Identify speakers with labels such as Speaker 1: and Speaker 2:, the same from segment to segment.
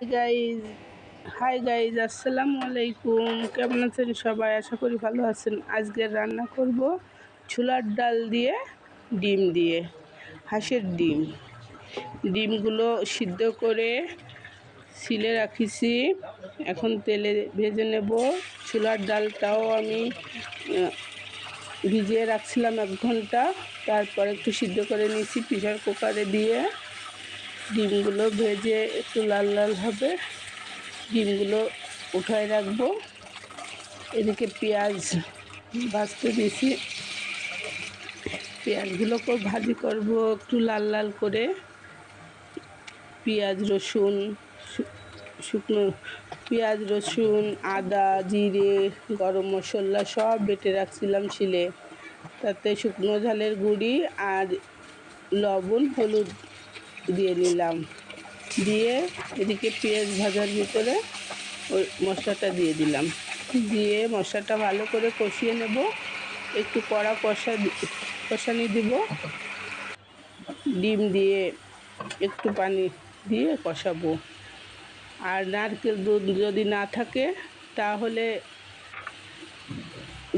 Speaker 1: Guys hi guys আসসালামু আলাইকুম কেমন আছেন সবাই? আশা করি ভালো আছেন। আজকে রান্না করব ছোলার ডাল দিয়ে, ডিম দিয়ে, হাঁসের ডিম। ডিমগুলো সিদ্ধ করে সিলে রাখিছি। এখন তেলে ভেজে নেব। ছোলার ডালটাও আমি ভিজিয়ে রাখছিলাম এক ঘণ্টা। তারপর একটু সিদ্ধ করে নিয়েছি প্রেশার কুকারে দিয়ে। ডিমগুলো ভেজে একটু লাল লাল হবে। ডিমগুলো উঠায় রাখব। এদিকে পেঁয়াজ ভাজতে দিয়েছি পেঁয়াজগুলোকেও ভাজি করব একটু লাল লাল করে। পেঁয়াজ, রসুন শুকনো পেঁয়াজ, রসুন, আদা, জিরে, গরম মশলা সব বেটে রাখছিলাম শিলে। তাতে শুকনো ঝালের গুঁড়ি আর লবণ, হলুদ দিয়ে নিলাম। দিয়ে এদিকে পেঁয়াজ ভাজার ভিতরে ওই মশলাটা দিয়ে দিলাম। দিয়ে মশলাটা ভালো করে কষিয়ে নেব। একটু কড়া কষা কষানি দিব। ডিম দিয়ে একটু পানি দিয়ে কষাবো। আর নারকেল দুধ যদি না থাকে, তাহলে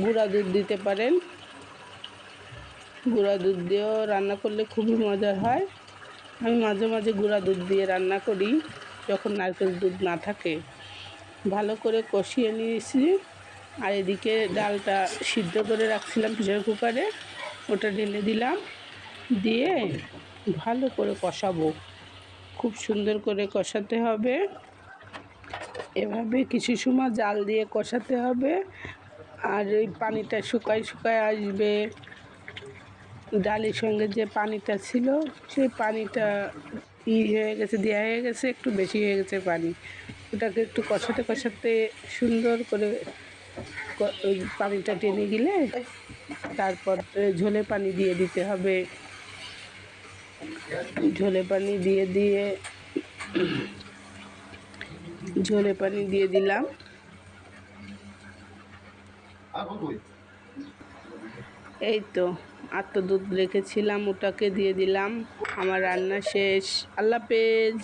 Speaker 1: গুঁড়া দুধ দিতে পারেন। গুঁড়া দুধ দিয়েও রান্না করলে খুবই মজার হয়। আমি মাঝে মাঝে গুঁড়া দুধ দিয়ে রান্না করি, যখন নারকেল দুধ না থাকে। ভালো করে কষিয়ে নিয়েছি, আর এদিকে ডালটা সিদ্ধ করে রাখছিলাম প্রেশার কুকারে, ওটা ঢেলে দিলাম, দিয়ে ভালো করে কষাবো। খুব সুন্দর করে কষাতে হবে। এভাবে কিছু সময় জাল দিয়ে কষাতে হবে, আর ওই পানিটা শুকায় শুকায় আসবে। ডালের সঙ্গে যে পানিটা ছিল সেই পানিটা ই হয়ে গেছে দেওয়া হয়ে গেছে একটু বেশি হয়ে গেছে পানি। ওটাকে একটু কষাতে কষাতে সুন্দর করে পানিটা টেনে গেলে তারপর ঝোলে পানি দিয়ে দিতে হবে। ঝোলে পানি দিয়ে দিয়ে ঝোলে পানি দিয়ে দিলাম। এই তো। আর দুধ রেখেছিলাম ওটাকে দিয়ে দিলাম। আমার রান্না শেষ। আল্লাহ পেজ